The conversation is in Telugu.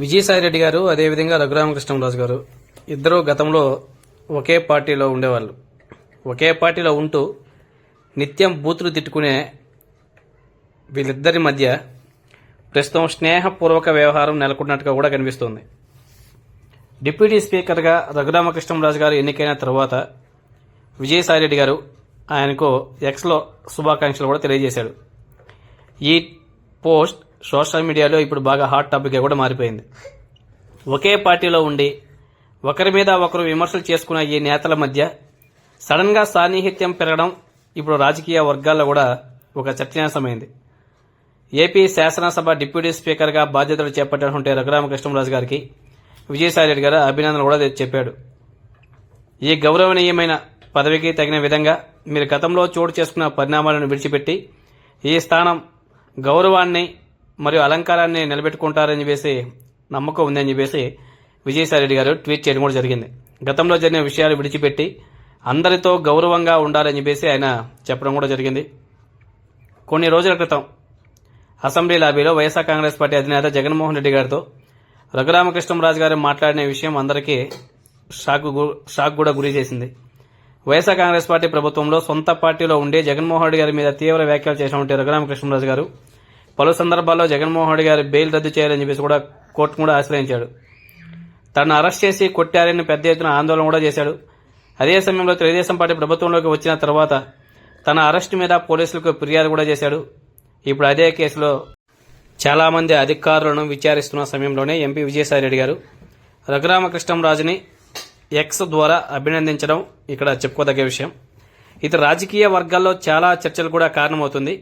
విజయసాయిరెడ్డి గారు అదేవిధంగా రఘురామకృష్ణరాజు గారు ఇద్దరు గతంలో ఒకే పార్టీలో ఉండేవాళ్ళు. ఒకే పార్టీలో ఉంటూ నిత్యం బూతులు తిట్టుకునే వీళ్ళిద్దరి మధ్య ప్రస్తుతం స్నేహపూర్వక వ్యవహారం నెలకొన్నట్టుగా కూడా కనిపిస్తోంది. డిప్యూటీ స్పీకర్గా రఘురామకృష్ణరాజు గారు ఎన్నికైన తర్వాత విజయసాయి రెడ్డి గారు ఆయనకు ఎక్స్లో శుభాకాంక్షలు కూడా తెలియజేశాడు. ఈ పోస్ట్ సోషల్ మీడియాలో ఇప్పుడు బాగా హాట్ టాపిక్గా కూడా మారిపోయింది. ఒకే పార్టీలో ఉండి ఒకరి మీద ఒకరు విమర్శలు చేసుకున్న ఈ నేతల మధ్య సడన్గా సాన్నిహిత్యం పెరగడం ఇప్పుడు రాజకీయ వర్గాల్లో కూడా ఒక చర్చనీయాంశమైంది. ఏపీ శాసనసభ డిప్యూటీ స్పీకర్గా బాధ్యతలు చేపట్టినటువంటి రఘురామకృష్ణరాజు గారికి విజయసాయి రెడ్డి గారు అభినందనలు కూడా చెప్పాడు. ఈ గౌరవనీయమైన పదవికి తగిన విధంగా మీరు గతంలో చోటు చేసుకున్న పరిణామాలను విడిచిపెట్టి ఈ స్థానం గౌరవాన్ని మరియు అలంకారాన్ని నిలబెట్టుకుంటారని చెప్పేసి నమ్మకం ఉందని చెప్పేసి విజయసాయి రెడ్డి గారు ట్వీట్ చేయడం కూడా జరిగింది. గతంలో జరిగిన విషయాలు విడిచిపెట్టి అందరితో గౌరవంగా ఉండాలని చెప్పేసి ఆయన చెప్పడం కూడా జరిగింది. కొన్ని రోజుల క్రితం అసెంబ్లీ లాబీలో వైఎస్ఆర్ కాంగ్రెస్ పార్టీ అధినేత జగన్మోహన్ రెడ్డి గారితో రఘురామకృష్ణరాజు గారు మాట్లాడిన విషయం అందరికీ షాక్ గు- షాక్ కూడా గురి చేసింది. వైఎస్ఆర్ కాంగ్రెస్ పార్టీ ప్రభుత్వంలో సొంత పార్టీలో ఉండే జగన్మోహన్ రెడ్డి గారి మీద తీవ్ర వ్యాఖ్యలు చేసినటువంటి రఘురామకృష్ణరాజు గారు పలు సందర్భాల్లో జగన్మోహన్ రెడ్డి గారి బెయిల్ రద్దు చేయాలని చెప్పేసి కూడా కోర్టు కూడా ఆశ్రయించాడు. తనను అరెస్ట్ చేసి కొట్టారని పెద్ద ఎత్తున ఆందోళన కూడా చేశాడు. అదే సమయంలో తెలుగుదేశం పార్టీ ప్రభుత్వంలోకి వచ్చిన తర్వాత తన అరెస్ట్ మీద పోలీసులకు ఫిర్యాదు కూడా చేశాడు. ఇప్పుడు అదే కేసులో చాలామంది అధికారులను విచారిస్తున్న సమయంలోనే ఎంపీ విజయసాయి రెడ్డి గారు రఘురామకృష్ణంరాజుని ఎక్స్ ద్వారా అభినందించడం ఇక్కడ చెప్పుకోదగ్గ విషయం. ఇది రాజకీయ వర్గాల్లో చాలా చర్చలు కూడా కారణమవుతుంది.